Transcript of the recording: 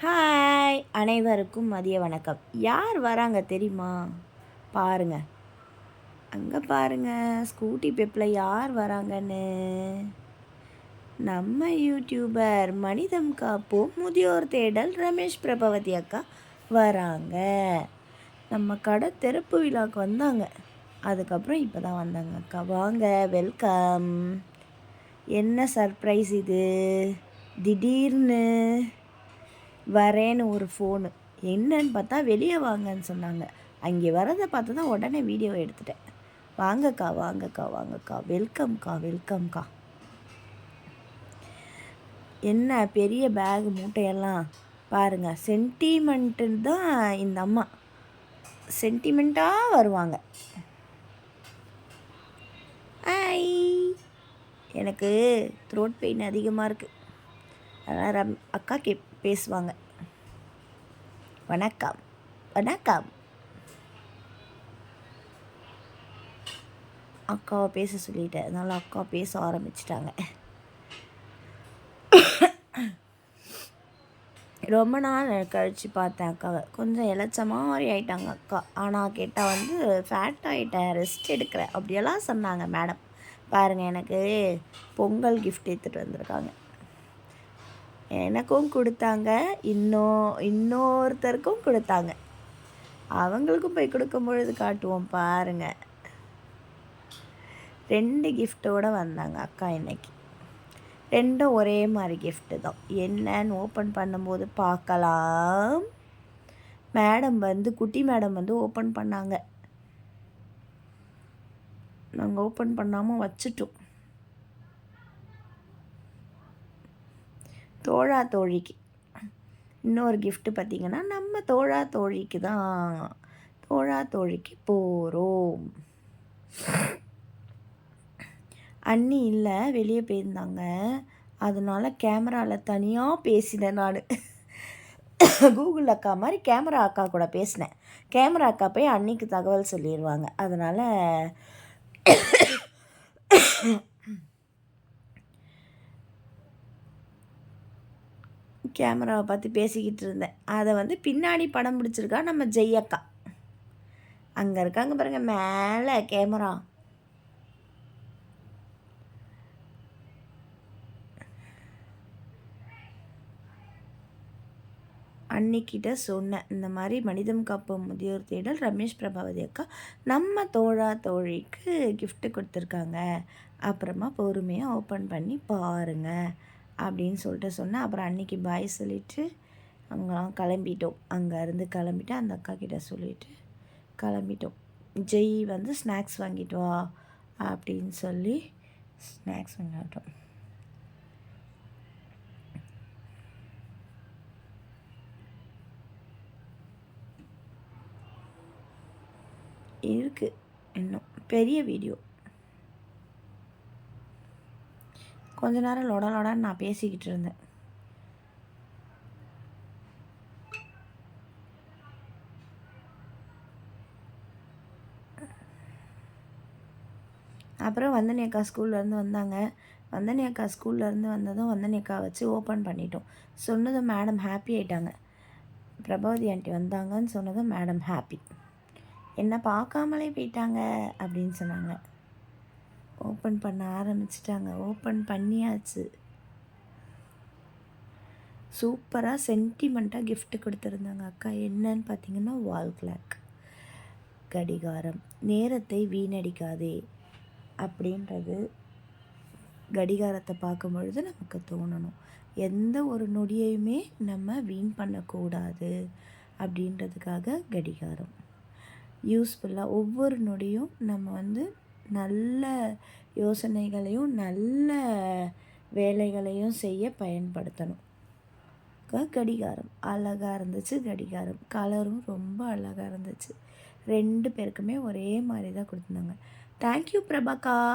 Hi அனைவருக்கும் மதிய வணக்கம். யார் வராங்க தெரியுமா? பாருங்க. அங்கே பாருங்க. ஸ்கூட்டி பெப்பில் யார் வராங்கன்னு. நம்ம யூடியூபர் மனிதம் காப்போம் முதியோர் தேடல் ரமேஷ் பிரபவதி அக்கா வராங்க. நம்ம கடை திறப்பு விழாக்கு வந்தாங்க. அதுக்கப்புறம் இப்போ தான் வந்தாங்க அக்கா. வாங்க வெல்கம் என்ன சர்ப்ரைஸ் இது? திடீர்னு. வரேன்னு ஒரு ஃபோனு என்னன்னு பார்த்தா வெளியே வாங்கன்னு சொன்னாங்க. அங்கே வரதை பார்த்து தான் உடனே வீடியோ எடுத்துட்டேன். வாங்கக்கா வாங்கக்கா வாங்கக்கா. வெல்கம்க்கா வெல்கம்க்கா என்ன பெரிய பேக் மூட்டையெல்லாம் பாருங்கள் சென்டிமெண்ட்டு தான் இந்த அம்மா. சென்டிமெண்ட்டாக வருவாங்க. ஐ எனக்கு த்ரோட் பெயின் அதிகமாக இருக்குது அதனால் ரம் அக்கா கேப் பேசுவாங்க. வணக்கம். வணக்கம். அக்காவை பேச சொல்லிட்டேன். அதனால் அக்கா பேச ஆரம்பிச்சிட்டாங்க. ரொம்ப நாள் கழித்து பார்த்தேன் அக்காவை. கொஞ்சம் இழைச்ச மாதிரி ஆயிட்டாங்க அக்கா. ஆனால் கேட்டால் வந்து ஃபேட் ஆகிட்டேன் ரெஸ்ட் எடுக்கிறேன் அப்படியெல்லாம் சொன்னாங்க மேடம் பாருங்கள் எனக்கு பொங்கல் கிஃப்ட் எடுத்துகிட்டு வந்திருக்காங்க. எனக்கும் கொடுத்தாங்க. இன்னும் இன்னொருத்தருக்கும் கொடுத்தாங்க. அவங்களுக்கும் போய் கொடுக்கும் பொழுது காட்டுவோம் பாருங்க. ரெண்டு கிஃப்டோடு வந்தாங்க அக்கா இன்னைக்கு. ரெண்டும் ஒரே மாதிரி கிஃப்ட்டு தான். என்னன்னு ஓப்பன் பண்ணும்போது பார்க்கலாம். மேடம் வந்து குட்டி மேடம் வந்து ஓப்பன் பண்ணாங்க. நாங்கள் ஓப்பன் பண்ணாமல் வச்சுட்டோம். தோழா தோழிக்கு இன்னொரு கிஃப்ட்டு பார்த்திங்கன்னா நம்ம தோழா தோழிக்கு தான். தோழா தோழிக்கு போகிறோம் அண்ணி இல்லை வெளியே போயிருந்தாங்க. அதனால் கேமராவில் தனியாக பேசினேன் நான். கூகுள் அக்கா மாதிரி கேமரா அக்கா கூட பேசினேன். கேமரா அக்கா போய் அன்னிக்கு தகவல் சொல்லிடுவாங்க அதனால் கேமராவை பார்த்து பேசிக்கிட்டு இருந்தேன். அதை வந்து பின்னாடி படம் பிடிச்சிருக்கா நம்ம ஜெய்யக்கா அங்கே இருக்காங்க பாருங்கள் மேலே கேமரா. அன்னிக்கிட்ட சொன்னேன் இந்த மாதிரி மனிதம் காப்போம் முதியோர் தேடல் ரமேஷ் பிரபாவதி அக்கா நம்ம தோழா தோழிக்கு கிஃப்ட்டு கொடுத்துருக்காங்க. அப்புறமா பொறுமையாக ஓப்பன் பண்ணி பாருங்கள் அப்படின்னு சொல்லிட்டு சொன்னேன். அப்புறம் அன்றைக்கி பாய் சொல்லிவிட்டு அங்கெல்லாம் கிளம்பிட்டோம். அங்கேருந்து கிளம்பிட்டு அந்த அக்கா கிட்ட சொல்லிவிட்டு கிளம்பிட்டோம். ஜெய் வந்து ஸ்நாக்ஸ் வாங்கிட்டு வா அப்படின்னு சொல்லி ஸ்நாக்ஸ் வாங்கிட்டோம். இருக்குது இன்னும். பெரிய வீடியோ கொஞ்ச நேரம் லொட லொடான்னு நான் பேசிக்கிட்டு இருந்தேன். அப்புறம் வந்தனி அக்கா ஸ்கூல்லேருந்து வந்தாங்க. வந்தனி அக்கா ஸ்கூல்லேருந்து வந்ததும் வந்தனி அக்கா வச்சு ஓப்பன் பண்ணிட்டோம். சொன்னதும் மேடம் ஹாப்பி ஆயிட்டாங்க. பிரபாவதி ஆண்டி வந்தாங்கன்னு சொன்னதும் மேடம் ஹாப்பி. என்ன பார்க்காமலே போயிட்டாங்க அப்படின்னு சொன்னாங்க. ஓப்பன் பண்ண ஆரம்பிச்சிட்டாங்க. ஓப்பன் பண்ணியாச்சு. சூப்பராக சென்டிமெண்ட்டாக கிஃப்ட்டு கொடுத்துருந்தாங்க அக்கா. என்னன்னு பார்த்தீங்கன்னா வால் கிளாக் கடிகாரம். நேரத்தை வீணடிக்காதே அப்படின்றது கடிகாரத்தை பார்க்கும் பொழுது நமக்கு தோணணும். எந்த ஒரு நொடியையுமே நம்ம வீண் பண்ணக்கூடாது அப்படின்றதுக்காக கடிகாரம். யூஸ்ஃபுல்லாக ஒவ்வொரு நொடியும் நம்ம வந்து நல்ல யோசனைகளையும் நல்ல வேலைகளையும் செய்ய பயன்படுத்தணும். கடிகாரம். அழகாக இருந்துச்சு கடிகாரம். கலரும் ரொம்ப அழகாக இருந்துச்சு. ரெண்டு பேருக்குமே ஒரே மாதிரி தான் கொடுத்துருந்தாங்க. தேங்க்யூ பிரபாக்கா